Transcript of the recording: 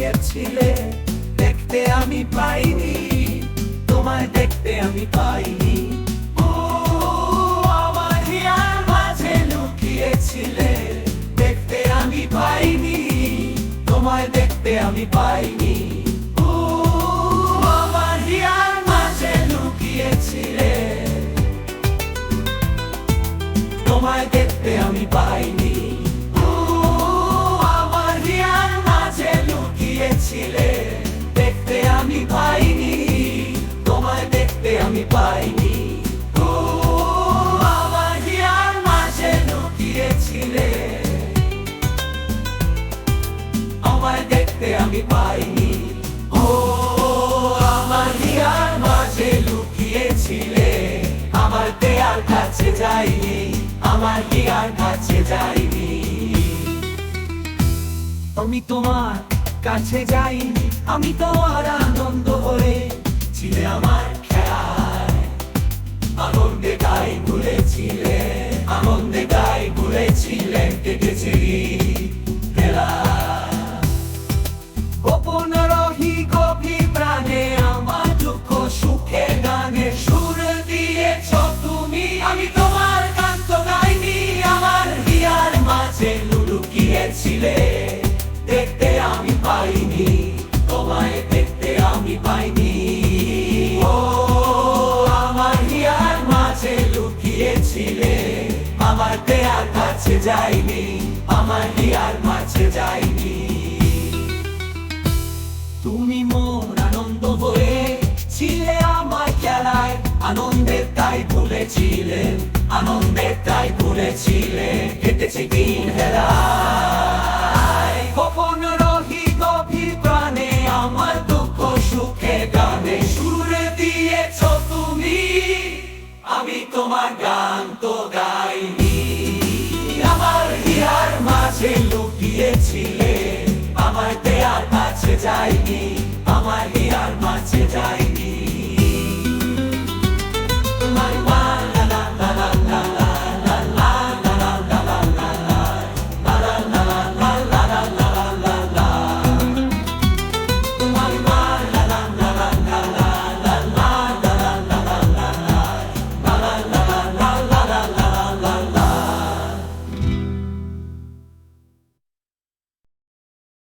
লুকিয়েছিলে দেখতে আমি পাইনি, তোমায় দেখতে আমি পাইনি। ও, আমার হিয়ার মাঝে লুকিয়েছিলে, দেখতে আমি পাইনি, তোমায় দেখতে আমি পাইনি। ও, আমার হিয়ার মাঝে লুকিয়েছিলে, তোমায় দেখতে আমি পাইনি। আমি পাইনি। ও, আমার হিয়ার মাঝে লুকিয়েছিলে। আমায় দেখতে আমি পাইনি। ও, আমার হিয়ার মাঝে লুকিয়েছিলে। আমার দেয়ার কাছে যাইনি, আমার হিয়ার কাছে যাইনি। আমি তোমার কাছে যাইনি, আমি আনন্দ হয়ে ছিলে আমার কেটেছে খেলা গোপন দেখতে আমি পাইনি, তোমায় দেখতে আমি পাইনি। ও, আমার হিয়ার মাঝে লুকিয়েছিলে। আমার দেয়ার কাছে যাইনি আমার হিয়ার মাঝে যাইনি তুমি মোর আনন্দ হয়ে ছিলে আমার খেলায় আনন্দের তাই ভুলেছিলে আনন্দের তাই ভুলেছিলে, কেটেছে দিন হেলায়। গোপন রহি গভীর প্রাণে আমার দুঃখ সুখে গানে সুরে দিয়েছ তুমি, আমি তোমার গান তো গাইনি। লুকিয়েছিলে আমার দেয়ার কাছে যাইনি আমার হিয়ার মাঝে যাই